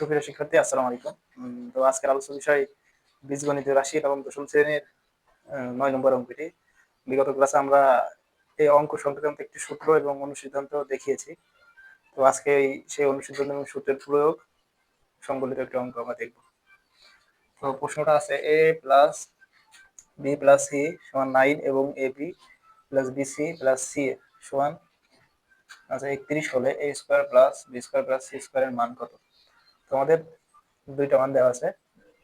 সুপ্রিয় শিক্ষার্থী, আসসালামু আলাইকুম। তো আজকের আলোচ্য বিষয় বীজগণিত রাশি এবং দশম শ্রেণির নয় নম্বর অঙ্কটি। বিগত ক্লাসে আমরা এই অঙ্ক সংক্রান্ত একটি সূত্র এবং অনুসিদ্ধান্ত দেখিয়েছি। তো আজকে এই সেই অনুসিদ্ধান্ত এবং সূত্রের প্রয়োগ সংবলিত একটি অঙ্ক আমরা দেখব। তো প্রশ্নটা আছে, A plus B plus C সমান নাইন এবং A B plus B C plus C সমান আচ্ছা একত্রিশ হলে A square plus B square plus C স্কোয়ারের মান কত? তোমাদের দুইটা মান দেওয়া আছে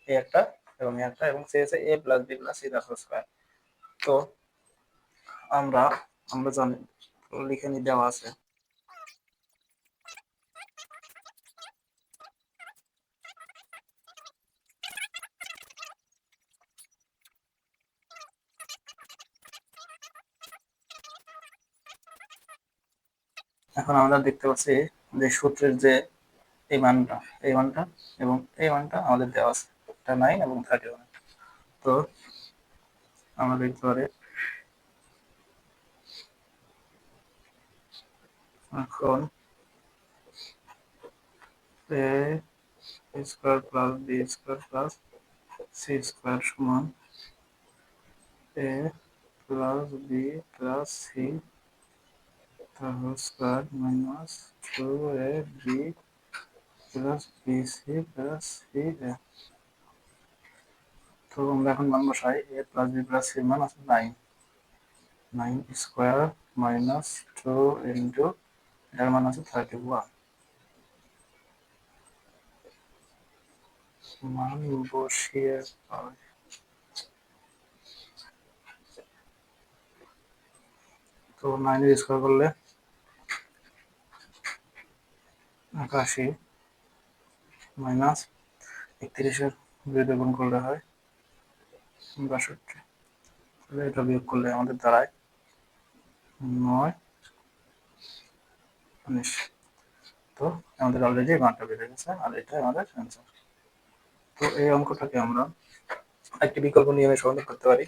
এ একটা এবং একটা, এবং আছে A plus B plus C whole square তো আমরা আমরা জানি, লিখে নি দেওয়া আছে। এখন আমরা দেখতে পাচ্ছি যে সূত্রের যে এই মানটা এই মানটা এবং এই মানটা আমাদের দেওয়া আছে। এটা নাইন এবং থার্টি ওয়ান তো আমরা দেখতে পারি, এখন A square plus B square plus C square সমান A plus B plus C তার square minus two A B plus B C plus C A তো আমরা এখন মান বসাই A plus B plus C মান আছে nine nine square minus two into এটার মান আছে থার্টি ওয়ান মান বসিয়ে পাই। তো নাইনের স্কোয়ার করলে একাশি মাইনাস একত্রিশের বিরুদ্ধে গুণ করলে হয় বাষট্টি। তাহলে এটা বিয়োগ করলে আমাদের দাঁড়ায় নয় উনিশ। তো আমাদের অলরেডি মানটা বেড়ে গেছে আর এটাই আমাদের অ্যান্সার তো এই অঙ্কটাকে আমরা একটি বিকল্প নিয়মে সমাধান করতে পারি।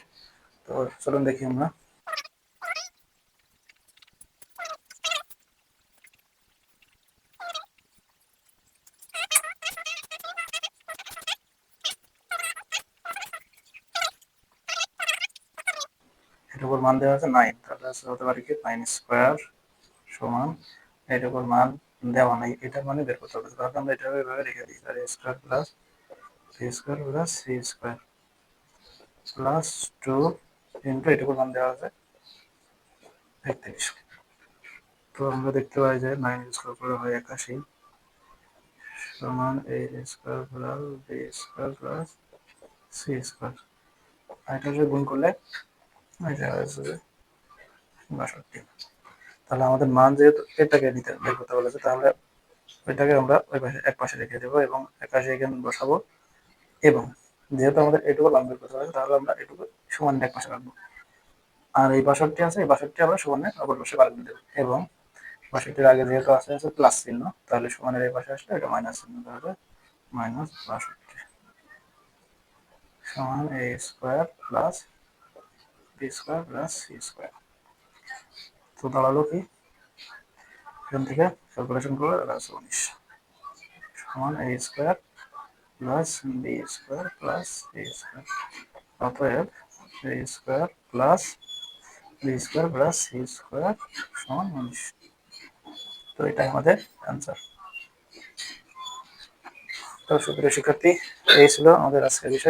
তো চলুন দেখি আমরা এটার উপর মান দেওয়া আছে নাইন, তাহলে হতে পারে কি নাইন স্কোয়ার সমান এটার উপর মান দেওয়া নাই, এটার মানে বের করতে হবে। তাহলে আমরা এটা এভাবে রেখে দিই, তাহলে square plus three square plus C square plus two into উপর মান দেওয়া আছে একত্রিশ। তো আমরা দেখতে পাই যে নাইন স্কোয়ার করে হয় একাশি সমান A square plus B square plus C square. এটা গুণ করলে বাষট্টি তাহলে আমাদের মান যেহেতু এটাকে নিতে বের করতে বলেছে, তাহলে ওইটাকে আমরা ওই পাশে, এক পাশে রেখে দেবো এবং একাশি এখানে বসাবো এবং যেহেতু আমাদের এটুকু মান বের করতে হবে তাহলে আমরা এটুকু সমান এক পাশে রাখব। আর এই বাষট্টি আছে, এই বাষট্টি আমরা সমানের অপর পাশে বাড়িয়ে দেবো এবং বাষট্টির আগে যেহেতু আছে আছে প্লাস চিহ্ন, তাহলে সমানের এই পাশে আসলে এটা মাইনাস চিহ্ন তাহলে মাইনাস বাষট্টি। সমান A square plus B square plus C square তো দাঁড়াল কি? এখান থেকে ক্যালকুলেশন করলে দাঁড়াচ্ছে উনিশ। সমান A square plus B square plus C square অতএব A square plus B square plus C square সমান উনিশ। তো এটাই আমাদের অ্যান্সার তো সুপ্রিয় শিক্ষার্থী, এই ছিল আমাদের আজকের বিষয়।